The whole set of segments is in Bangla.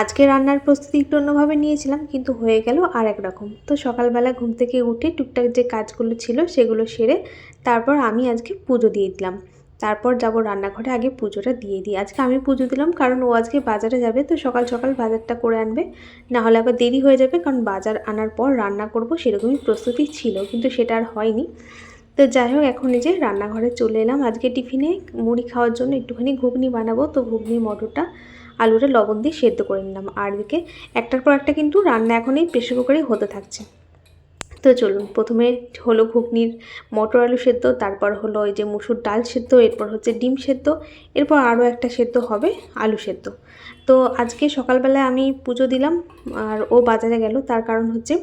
আজকে রান্নার প্রস্তুতি একটু অন্যভাবে নিয়েছিলাম, কিন্তু হয়ে গেল আর এক রকম তো সকালবেলা ঘুম থেকে উঠে টুকটাক যে কাজগুলো ছিল সেগুলো সেরে তারপর আমি আজকে পুজো দিয়ে দিলাম। তারপর যাব রান্নাঘরে আগে পুজোটা দিয়ে দিই। আজকে আমি পুজো দিলাম কারণ ও আজকে বাজারে যাবে, তো সকাল সকাল বাজারটা করে আনবে। না হলে আবার দেরি হয়ে যাবে কারণ বাজার আনার পর রান্না করব সেরকমই প্রস্তুতি ছিল, কিন্তু সেটা আর হয়নি। তো যাই হোক, এখন যে রান্নাঘরে চলে এলাম। আজকে টিফিনে মুড়ি খাওয়ার জন্য একটুখানি ঘুগনি বানাবো। তো ঘুগনি, মটরটা আলুটা লবণ দিয়ে সেদ্ধ করে নিলাম। আর এদিকে একটার পর একটা কিন্তু রান্না এখন এই প্রেশার কুকারেই হতে থাকছে। তো চলুন, প্রথমে হলো ঘুগনির মটর আলু সেদ্ধ, তারপর হলো ওই যে মুসুর ডাল সেদ্ধ, এরপর হচ্ছে ডিম সেদ্ধ, এরপর আরও একটা সেদ্ধ হবে আলু সেদ্ধ। তো আজকে সকালবেলায় আমি পুজো দিলাম, আর ও বাজারে গেল, তার কারণ হচ্ছে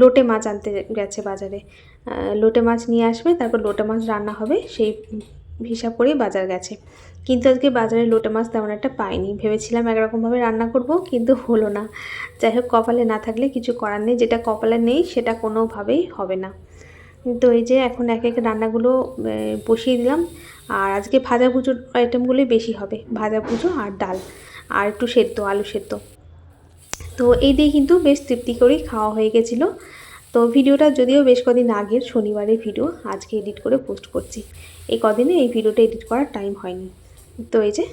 লোটে মাছ আনতে গেছে বাজারে। লোটে মাছ নিয়ে আসবে, তারপর লোটে মাছ রান্না হবে, সেই হিসাব করেই বাজার গেছে। কিন্তু আজকে বাজারে লোটা মাছ তেমন একটা পাইনি। ভেবেছিলাম একরকমভাবে রান্না করব, কিন্তু হলো না। যাই হোক, কপালে না থাকলে কিছু করার নেই। যেটা কপালে নেই, সেটা কোনোভাবেই হবে না। তো এই যে এখন এক এক রান্নাগুলো বসিয়ে দিলাম। আর আজকে ভাজা ভুজোর আইটেমগুলোই বেশি হবে। ভাজা ভুজো আর ডাল, আর একটু সেদ্ধ, আলু সেদ্ধ। তো এই দিয়ে কিন্তু বেশ তৃপ্তি করেই খাওয়া হয়ে গেছিল। তো ভিডিওটা যদিও বেশ কদিন আগের শনিবারের ভিডিও, আজকে এডিট করে পোস্ট করছি। এই কদিনে এই ভিডিওটা এডিট করার টাইম হয়নি। তো এই যে,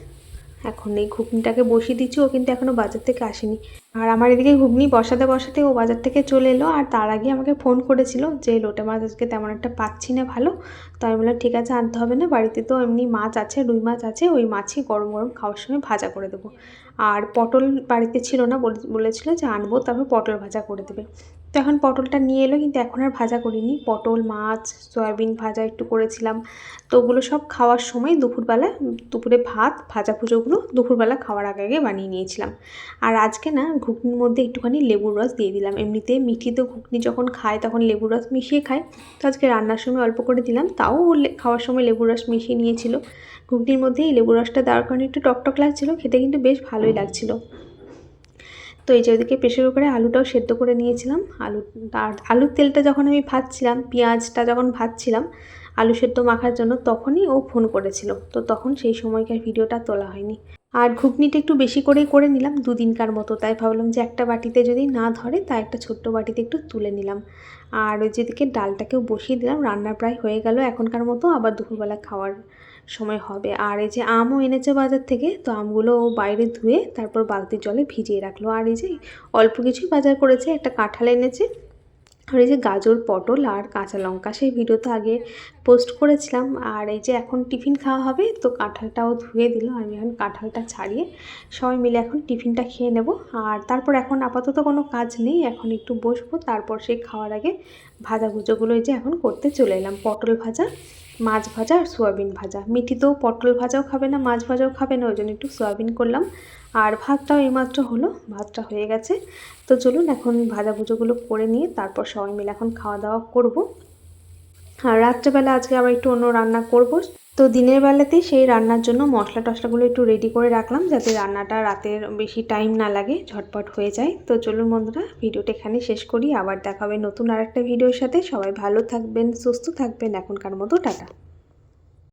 এখন এই ঘুগনিটাকে বসিয়ে দিচ্ছি, ও কিন্তু এখনও বাজার থেকে আসেনি। আর আমার এদিকে ঘুগনি বসাতে বসাতে ও বাজার থেকে চলে এলো, আর তার আগে আমাকে ফোন করেছিল যে, লোটে মাছ আজকে তেমন একটা পাচ্ছি না ভালো। তো আমি বললাম, ঠিক আছে, আনতে হবে না, বাড়িতে তো এমনি মাছ আছে, রুই মাছ আছে, ওই মাছই গরম গরম খাওয়ার সময় ভাজা করে দেবো। আর পটল বাড়িতে ছিল না বলেছিল যে, আনব, তারপর পটল ভাজা করে দেবে। তো এখন পটলটা নিয়ে এলো, কিন্তু এখন আর ভাজা করিনি। পটল, মাছ, সয়াবিন ভাজা একটু করেছিলাম। তো ওগুলো সব খাওয়ার সময় দুপুরবেলা, দুপুরে ভাত, ভাজা ভুজোগুলো দুপুরবেলা খাওয়ার আগে আগে বানিয়ে নিয়েছিলাম। আর আজকে না, ঘুগনির মধ্যে একটুখানি লেবুর রস দিয়ে দিলাম। এমনিতে মিঠি তো ঘুগনি যখন খায় তখন লেবুর রস মিশিয়ে খায়। তো আজকে রান্নার সময় অল্প করে দিলাম, তাও খাওয়ার সময় লেবুর রস মিশিয়ে নিয়েছিল। ঘুগনির মধ্যে এই লেবুর রসটা দেওয়ার কারণে একটু টকটক লাগছিল, খেতে কিন্তু বেশ ভালোই লাগছিল। তো এই যে ওইদিকে প্রেশার কুকারে আলুটাও সেদ্ধ করে নিয়েছিলাম। আলু আলুর তেলটা যখন আমি ভাজছিলাম, পেঁয়াজটা যখন ভাজছিলাম, আলু সেদ্ধ মাখার জন্য তখনই ও ফোন করেছিল। তো তখন সেই সময়কার ভিডিওটা তোলা হয়নি। আর ঘুগনিটা একটু বেশি করেই করে নিলাম দুদিনকার মতো। তাই ভাবলাম যে একটা বাটিতে যদি না ধরে তা একটা ছোট্ট বাটিতে একটু তুলে নিলাম। আর ওই যেদিকে ডালটাকেও বসিয়ে দিলাম, রান্না প্রায় হয়ে গেল। এখনকার মতো আবার দুপুরবেলা খাওয়ার সময় হবে। আর এই যে আমও এনেছে বাজার থেকে, তো আমগুলো ও বাইরে ধুয়ে তারপর বালতির জলে ভিজিয়ে রাখল। আর এই যে অল্প কিছুই বাজার করেছে, একটা কাঁঠাল এনেছে। আর এই যে গাজর, পটল আর কাঁচা লঙ্কা, সেই ভিডিও তো আগে পোস্ট করেছিলাম। আর এই যে এখন টিফিন খাওয়া হবে, তো কাঁঠালটাও ধুয়ে দিল। আমি এখন কাঁঠালটা ছাড়িয়ে সবাই মিলে এখন টিফিনটা খেয়ে নেব। আর তারপর এখন আপাতত কোনো কাজ নেই, এখন একটু বসবো। তারপর সেই খাওয়ার আগে ভাজা ভুজোগুলো যে এখন করতে চলে এলাম। পটল ভাজা, মাছ ভাজা আর সোয়াবিন ভাজা। মিঠি তো পটল ভাজাও খাবে না, মাছ ভাজাও খাবে না, ওই জন্য একটু সোয়াবিন করলাম। আর ভাতটাও এইমাত্র হলো, ভাতটা হয়ে গেছে। তো চলুন এখন ভাজাভুজোগুলো করে নিয়ে তারপর সবাই মিলে এখন খাওয়া দাওয়া করব। আর রাত্রেবেলা আজকে আবার একটু অন্য রান্না করব। তো দিনের বেলাতেই সেই রান্নার জন্য মশলা টশলাগুলো একটু রেডি করে রাখলাম যাতে রান্নাটা রাতের বেশি টাইম না লাগে, ঝটপট হয়ে যায়। তো চলুন বন্ধুরা, ভিডিওটা এখানে শেষ করি। আবার দেখা হবে নতুন আর একটা ভিডিওর সাথে। সবাই ভালো থাকবেন, সুস্থ থাকবেন। এখনকার মতো টাটা।